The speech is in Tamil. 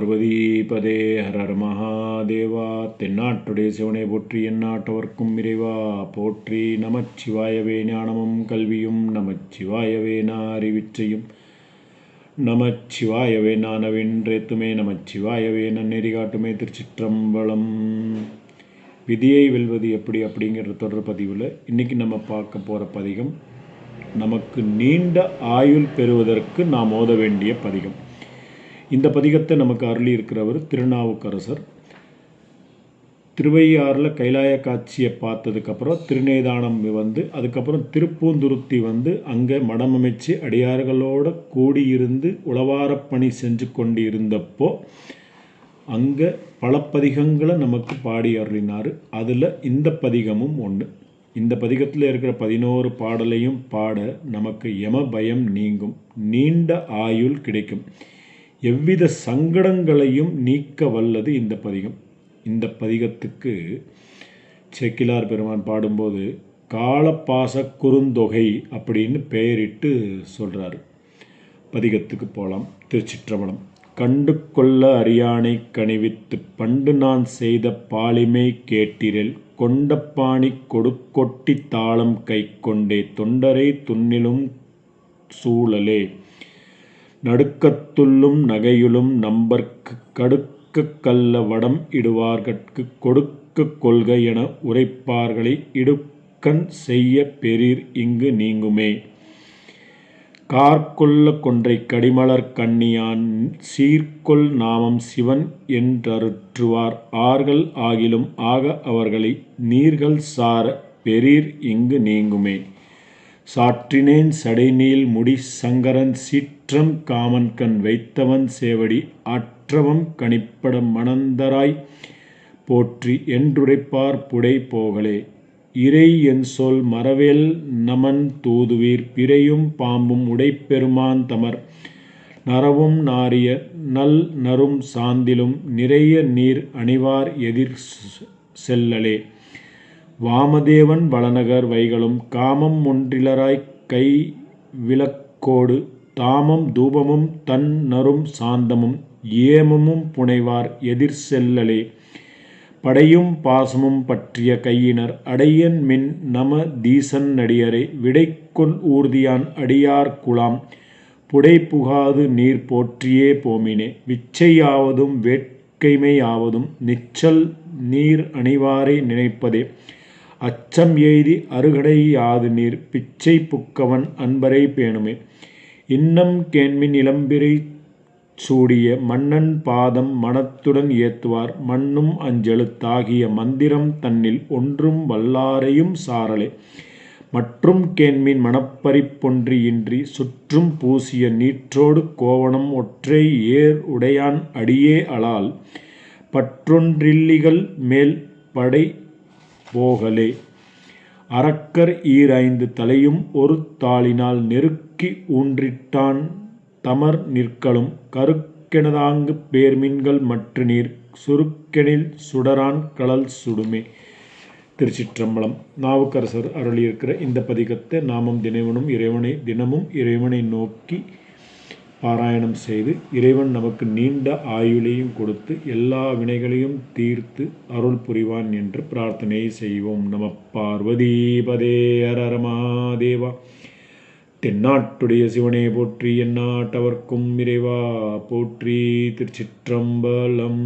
பார்வதிபதே ஹரர் மகாதேவா தென்னாட்டுடைய சிவனை போற்றி எந்நாட்டவர்க்கும் இறைவா போற்றி நமச்சிவாயவே ஞானமும் கல்வியும் நமச்சிவாயவே அறிவிச்சையும் நமச்சிவாயவே நானவென்றேத்துமே நமச்சிவாயவே நன்னெறி காட்டுமே திருச்சிற்றம்பலம். விதியை வெல்வது எப்படி அப்படிங்கிற தொடர் பதிவில் இன்றைக்கி நம்ம பார்க்க போகிற பதிகம் நமக்கு நீண்ட ஆயுள் பெறுவதற்கு நாம் ஓத வேண்டிய பதிகம். இந்த பதிகத்தை நமக்கு அருளி இருக்கிறவர் திருநாவுக்கரசர். திருவையாறில் கைலாய காட்சியை பார்த்ததுக்கப்புறம் திருநேதானம் வந்து அதுக்கப்புறம் திருப்பூந்துருத்தி வந்து அங்கே மடமமைச்சு அடியார்களோடு கூடியிருந்து உளவாரப் பணி செஞ்சு கொண்டு இருந்தப்போ அங்கே பல பதிகங்களை நமக்கு பாடி அருளினார். அதில் இந்த பதிகமும் ஒன்று இந்த பதிகத்தில் இருக்கிற பதினோரு பாடலையும் பாட நமக்கு யம பயம் நீங்கும். நீண்ட ஆயுள் கிடைக்கும். எவ்வித சங்கடங்களையும் நீக்க வல்லது இந்த பதிகம். இந்த பதிகத்துக்கு செக்கிலார் பெருமான் பாடும்போது காலப்பாச குறுந்தொகை அப்படின்னு பெயரிட்டு சொல்கிறாரு பதிகத்துக்கு போகலாம் திருச்சிற்றம்பலம். கண்டு கொள்ள அறியானை கணிவித்து பண்டு நான் செய்த பாலிமை கேட்டிரல் கொண்டப்பாணி கொடுக்கொட்டி தாளம் கை கொண்டே தொண்டரை துன்னிலும் சூழலே நடுக்கத்துள்ளும் நகையுளும் நம்பர்க்கு கடுக்க கல்ல வடம் இடுவார்கட்கு கொடுக்க கொள்கை என உரைப்பார்களை இடுக்கண் செய்ய பெறீர் இங்கு நீங்குமே. கார்கொள்ள கொன்றை கடிமலர் கண்ணியான் சீர்கொள் நாமம் சிவன் என்றருற்றுவார். ஆர்கள் ஆகிலும் ஆக அவர்களை நீர்கள் சார பெரிர் இங்கு நீங்குமே. சாற்றினேன் சடைநீள் முடி சங்கரன் சீற்றம் காமன்கண் வைத்தவன் சேவடி ஆற்றவம் கணிப்பட மணந்தராய் போற்றி என்றுரைப்பார் புடை போகலே. இறை என் சொல் மரவேல் நமன் தூதுவீர் பிறையும் பாம்பும் உடைப்பெருமான் தமர். நரவும் நாரிய நல் நரும் சாந்திலும் நிறைய நீர் அணிவார் எதிர் செல்லலே. வாமதேவன் வளநகர் வைகளும் காமம் ஒன்றிலராய் கை விளக்கோடு தாமம் தூபமும் தன் நரும் சாந்தமும் ஏமமும் புனைவார் எதிர் செல்லலே. படையும் பாசமும் பற்றிய கையினர் அடையன் மின் நம தீசன் நடியரை விடைக்கொள் ஊர்தியான் அடியார் குலாம் புடை புகாது நீர் போற்றியே போமினே. விச்சையாவதும் வேட்கைமையாவதும் நிச்சல் நீர் அணிவாரை நினைப்பதே. அச்சம் எய்தி அருகடை யாது நீர் பிச்சை புக்கவன் அன்பரை பேணுமே. இன்னம் கேண்மின் இளம்பிரை சூடிய மன்னன் பாதம் மனத்துடன் ஏத்துவார். மண்ணும் அஞ்செழுத்தாகிய மந்திரம் தன்னில் ஒன்றும் வல்லாரையும் சாரலே. மற்றும் கேண்மின் மணப்பறிப்பொன்றியின்றி சுற்றும் பூசிய நீற்றோடு கோவணம் ஒற்றை ஏர் உடையான் அடியே அலால். பற்றொன்றில்லிகள் மேல் படை போகலே. அரக்கர் ஈரைந்து தலையும் ஒரு தாளினால் நெருக்கி ஊன்றிட்டான் தமர் நிற்களும் கருக்கெனதாங்கு பேர்மின்கள் மற்ற நீர் சுருக்கெனில் சுடரான் கடல் சுடுமே. திருச்சிற்றம்பலம். நாவுக்கரசர் அருளியிருக்கிற இந்த பதிகத்தை நாமம் தினவனும் இறைவனை தினமும் இறைவனை நோக்கி பாராயணம் செய்து இறைவன் நமக்கு நீண்ட ஆயுளையும் கொடுத்து எல்லா வினைகளையும் தீர்த்து அருள் புரிவான் என்று பிரார்த்தனை செய்வோம். நம பார்வதீபதே அரரமாதேவா தென்னாட்டுடைய சிவனே போற்றி எந்நாட்டவர்க்கும் இறைவா. போற்றி திருச்சிற்றம்பலம்.